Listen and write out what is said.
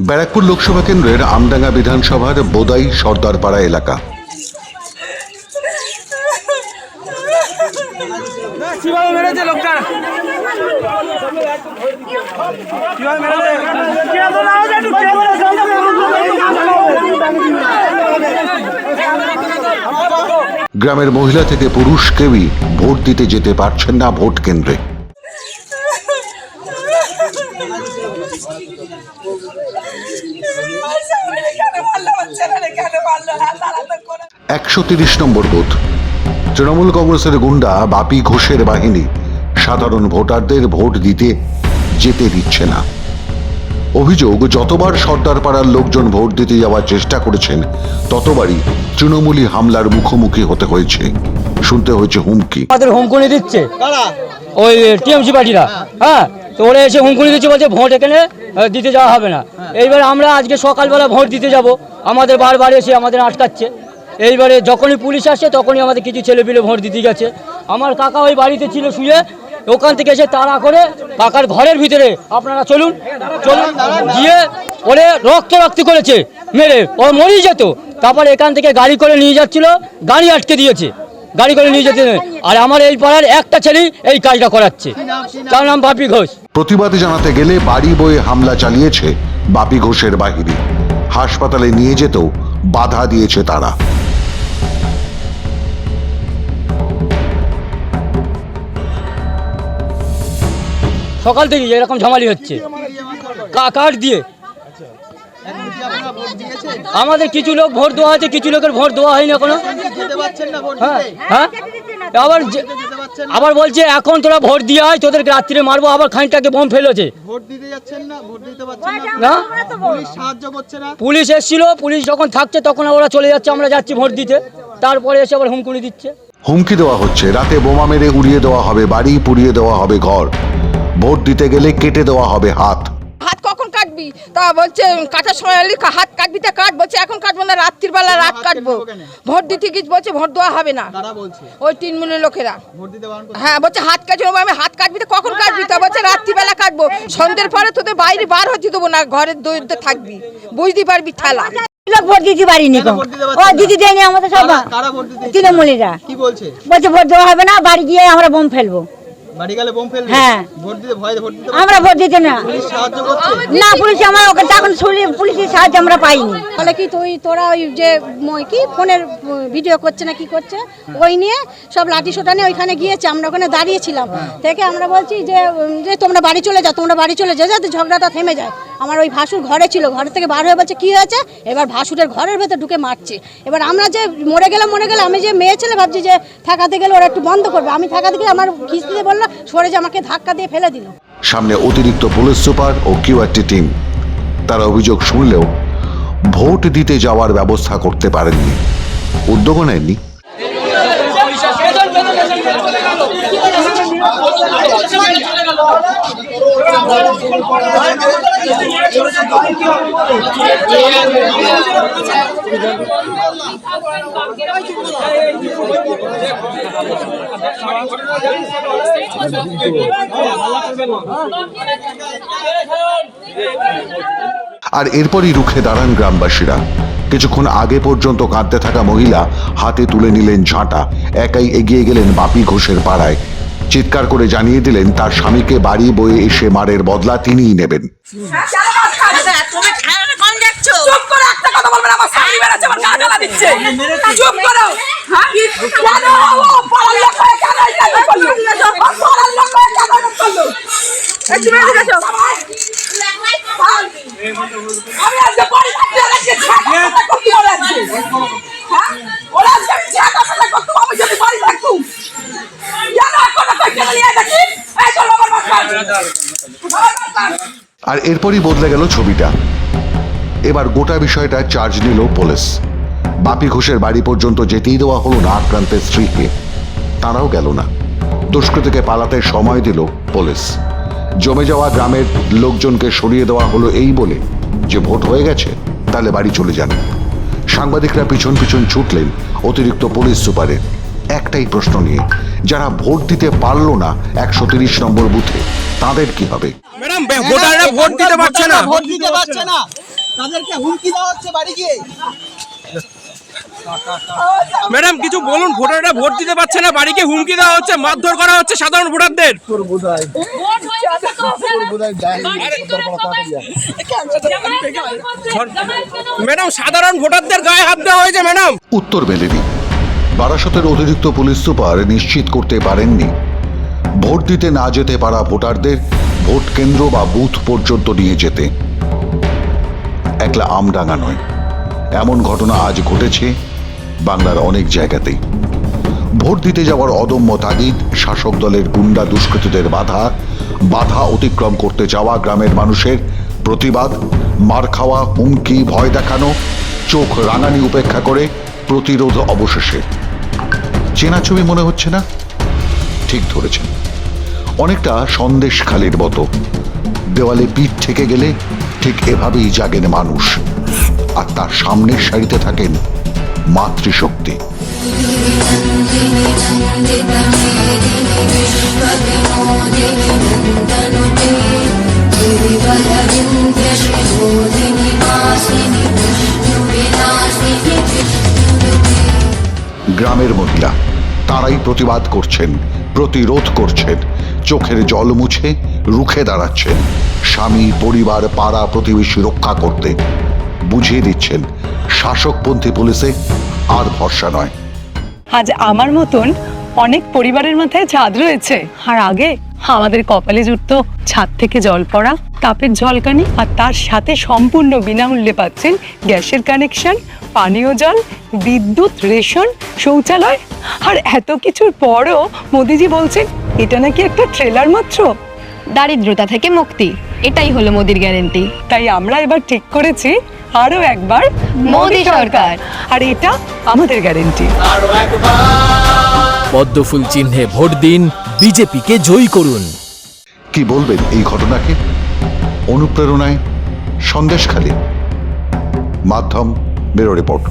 ব্যারাকপুর লোকসভা কেন্দ্রের আমডাঙ্গা বিধানসভার বোদাই সর্দারপাড়া এলাকা। গ্রামের মহিলা থেকে পুরুষ কেউই ভোট দিতে যেতে পারছেন না ভোট কেন্দ্রে কেন মারলো বাচ্চারা কেন মারলো হাত হাত করে একশো তিরিশ নম্বর বুথ। তৃণমূল কংগ্রেসের গুন্ডা বাপি ঘোষের বাহিনী সাধারণ ভোটারদের ভোট দিতে যেতে দিচ্ছে না। অভিযোগ যতবার সর্দারপাড়ার লোকজন ভোট দিতে যাওয়ার চেষ্টা করেছেন ততবারই তৃণমূলী হামলার মুখোমুখি হতে হয়েছে। শুনতে হয়েছে হুমকি। আমাদের হুমকুনি দিচ্ছে। ওই টিএমসি পার্টিরা। হ্যাঁ তো ওরা এসে হুমকুনি দিচ্ছে বলছে ভোট এখানে দিতে যাওয়া হবে না। এইবার আমরা আজকে সকালবেলা ভোট দিতে যাব। আমাদের বারবার এসে আমাদের আটকাচ্ছে। এইবারে যখনই পুলিশ আসছে তখনই আমাদের কিছু ছেলেপিলে ভোট দিতে গেছে। আমার কাকা ওই বাড়িতে ছিল শুয়ে, ওখান থেকে এসে তাড়া করে কাকার ঘরের ভিতরে আপনারা চলুন চলুন, গিয়ে ওরে রক্ত রক্ত করেছে, মেরে, ও মরেই যেত। তারপর এখান থেকে গাড়ি করে নিয়ে যাচ্ছিল, গাড়ি আটকে দিয়েছে। গাড়ি করে নিয়ে যেতে আর আমার এই পাড়ার একটা ছেলেই এই কাজটা করাচ্ছে। তার নাম বাপি ঘোষ। প্রতিবাদ জানাতে গেলে বাড়ি বয়ে হামলা চালিয়েছে বাপি ঘোষের বাহিনী। হাসপাতালে নিয়ে যেতেও বাধা দিয়েছে তারা। সকাল থেকে এরকম ঝামালি হচ্ছে। কাঠ দিয়ে। আমাদের কিছু লোক ভোট দেওয়া হয়েছে কিছু লোকের ভোট দেওয়া হয়নি এখনও। হ্যাঁ হ্যাঁ। আবার আবার বলছে এখন তোরা ভোট দিয়ে হয় তোদেরকে রাত্রিরে মারবো আবার খানিকটাকে বোম ফেলেছে। ভোট দিতে যাচ্ছেন না? ভোট দিতে পারছেন না? না? পুলিশ সাহায্য করছে না? পুলিশ এসেছিল পুলিশ যখন থাকছে তখন ওরা চলে যাচ্ছে আমরা যাচ্ছি ভোট দিতে। তারপরে এসে আবার হুমকুনি দিচ্ছে। হুমকি দেওয়া হচ্ছে। রাতে বোমা মেরে উড়িয়ে দেওয়া হবে বাড়ি পুড়িয়ে দেওয়া হবে ঘর। ভোট দিতে গেলে কেটে দেওয়া হবে হাত। হাত কখন কাটবি? তা বলছে কাটার সময় এলি হাত কাটবি তা কাট। বলছে এখন কাটবো না রাত্রির বেলা রাত কাটবো। ভোট দিতে গিয়ে বলছে ভোট দেওয়া হবে না। ওই তিন মিলের লোকেরা। হ্যাঁ বলছে হাত কাটবো আমি হাত কাটবি তো কখন কাটবি? তা বলছে রাত্রিবেলা কাটবো। সন্ধ্যের পরে তোদের বাইরে বার হতে দেবো না ঘরের দৈর্য থাকবি। বুঝতে পারবি ঠেলা। লোক ভোট দিতে পারিনি দেয়নি আমাদের সব তৃণমূলীরা। কি বলছে? বলছে ভোট দেওয়া হবে না বাড়ি গিয়ে আমরা বোম ফেলব। বাড়ি গেলে বোম ফেলবে? হ্যাঁ। ভোট দিতে ভয় ভোট দিতে আমরা ভোট দিতে না। পুলিশ সাহায্য করছে? না পুলিশ আমার ওকে তখন শুনি পুলিশের সাহায্য আমরা পাইনি। বলে কি তুই তোরা ওই যে কি ফোনের ভিডিও করছে না কি করছে? ওই নিয়ে সব লাঠি সোটা নিয়ে ওইখানে গিয়েছে আমরা ওখানে দাঁড়িয়েছিলাম। থেকে আমরা বলছি যে যে তোমরা বাড়ি চলে যাও তোমরা বাড়ি চলে যাও যাতে ঝগড়াটা থেমে যায়। আমার ওই ভাসুর ঘরে ছিল ঘর থেকে বার হয়ে বলছে কি হয়েছে? এবার ভাসুরের ঘরের ভেতর ঢুকে মারছে। এবার আমরা যে মরে গেলাম মরে গেলাম আমি যে মেয়ে ছেলে ভাবছি যে ঠেকাতে গেলে ওরা একটু বন্ধ করবে। আমি ঠেকাতে গিয়ে আমার কিস্তিতে বলল সরে যে আমাকে ধাক্কা দিয়ে ফেলে দিল। সামনে অতিরিক্ত পুলিশ সুপার ও কিউআরটি টিম। তারা অভিযোগ শুনলেও ভোট দিতে যাওয়ার ব্যবস্থা করতে পারেননি। উদ্যোগও নেননি। আর এরপরই রুখে দাঁড়ান গ্রামবাসীরা। কিছুক্ষণ আগে পর্যন্ত কাঁদতে থাকা মহিলা হাতে তুলে নিলেন ঝাঁটা। একাই এগিয়ে গেলেন বাপি ঘোষের পাড়ায়। চিৎকার করে জানিয়ে দিলেন, তার স্বামীকে বাড়ি বয়ে এসে মারের বদলা তিনিই নেবেন। কথা বলবে আমার স্বামী মেরেছে আমার গা জ্বালা দিচ্ছে চুপ করো হ্যাঁ? কেন ও পাড়ার লোক হয়ে কেন এই করল? ও লোক হয়ে কেন এরকম করল? একটু বেরিয়ে গেছো। আমি আজকে বাড়ি থাকতে আজকে ঝাঁটা করতে বলে আজকে। হ্যাঁ? ওরা আজকে আমি ঝাঁটা ফাটা করতাম, আমি যদি বাড়ি থাকতুম। কেন এখন তো নিয়ে দেখি? এই চলো আমার বাচ্চা। আর এরপরই বদলে গেল ছবিটা এবার গোটা বিষয়টা চার্জ নিল পুলিশ। বাপি ঘোষের বাড়ি পর্যন্ত যেতেই দেওয়া হলো না আক্রান্তের স্ত্রীকে। তারাও গেল না। দুষ্কৃতীকে পালাতে সময় দিল পুলিশ। জমে যাওয়া গ্রামের লোকজনকে সরিয়ে দেওয়া হলো এই বলে যে ভোট হয়ে গেছে তাহলে বাড়ি চলে যান। সাংবাদিকরা পিছন পিছন ছুটলেন অতিরিক্ত পুলিশ সুপারের একটাই প্রশ্ন নিয়ে যারা ভোট দিতে পারল না একশো তিরিশ নম্বর বুথে তাদের কি হবে? ম্যাডাম ভোটাররা ভোট দিতে পারছে না। ভোট দিতে পারছে না। তাদেরকে হুমকি দেওয়া হচ্ছে বাড়ি গিয়ে। ম্যাডাম কিছু বলুন ভোটাররা ভোট দিতে পারছে না বাড়িকে হুমকি দেওয়া হচ্ছে মারধর করা হচ্ছে সাধারণ ভোটারদের। ম্যাডাম সাধারণ ভোটারদের গায়ে হাত দেওয়া হয়েছে ম্যাডাম। উত্তর মেলেনি। বারাসতের অতিরিক্ত পুলিশ সুপার নিশ্চিত করতে পারেননি। ভোট দিতে না যেতে পারা ভোটারদের ভোট কেন্দ্র বা বুথ পর্যন্ত নিয়ে যেতে। একলা আমডাঙ্গা নয়। এমন ঘটনা আজ ঘটেছে বাংলার অনেক জায়গাতেই। ভোট দিতে যাওয়ার অদম্য তাগিদ, শাসক দলের গুন্ডা দুষ্কৃতীদের বাধা বাধা অতিক্রম করতে যাওয়া গ্রামের মানুষের প্রতিবাদ, মার খাওয়া, হুমকি, ভয় দেখানো, চোখ রাঙানি উপেক্ষা করে প্রতিরোধ অবশেষে। চেনা ছবি মনে হচ্ছে না? ঠিক ধরেছেন। অনেকটা সন্দেশ খালির মতো। দেওয়ালে পিঠ থেকে গেলে ঠিক এভাবেই জাগেন মানুষ। আর তার সামনের সারিতে থাকেন মাতৃশক্তি। গ্রামের মহিলা, তারাই প্রতিবাদ করছেন, প্রতিরোধ করছেন, চোখের জল মুছে রুখে দাঁড়াচ্ছেন। স্বামী পরিবার পাড়া প্রতিবেশী রক্ষা করতে। বুঝিয়ে দিচ্ছেন শাসকপন্থী পুলিশে আর ভরসা নয়। আজ আমার মতন অনেক পরিবারের মাথায় ছাদ রয়েছে। আর আগে আমাদের কপালে জুটতো ছাদ থেকে জল পড়া তাপের জলকানি আর তার সাথে সম্পূর্ণ বিনামূল্যে পাচ্ছেন গ্যাসের কানেকশন পানীয় জল বিদ্যুৎ রেশন শৌচালয়। আর এত কিছুর পরও মোদিজি বলছেন এটা নাকি একটা ট্রেলার মাত্র? দারিদ্রতা থেকে মুক্তি। এটাই হলো মোদির গ্যারেন্টি তাই আমরা এবার ঠিক করেছি আরও একবার মোদি সরকার। আর এটা আমাদের গ্যারেন্টি পদ্মফুল চিহ্নে ভোট দিন বিজেপিকে জয়ী করুন। কি বলবেন এই ঘটনাকে? অনুপ্রেরণায় সন্দেশখালী। মাধ্যম ব্যুরো রিপোর্ট।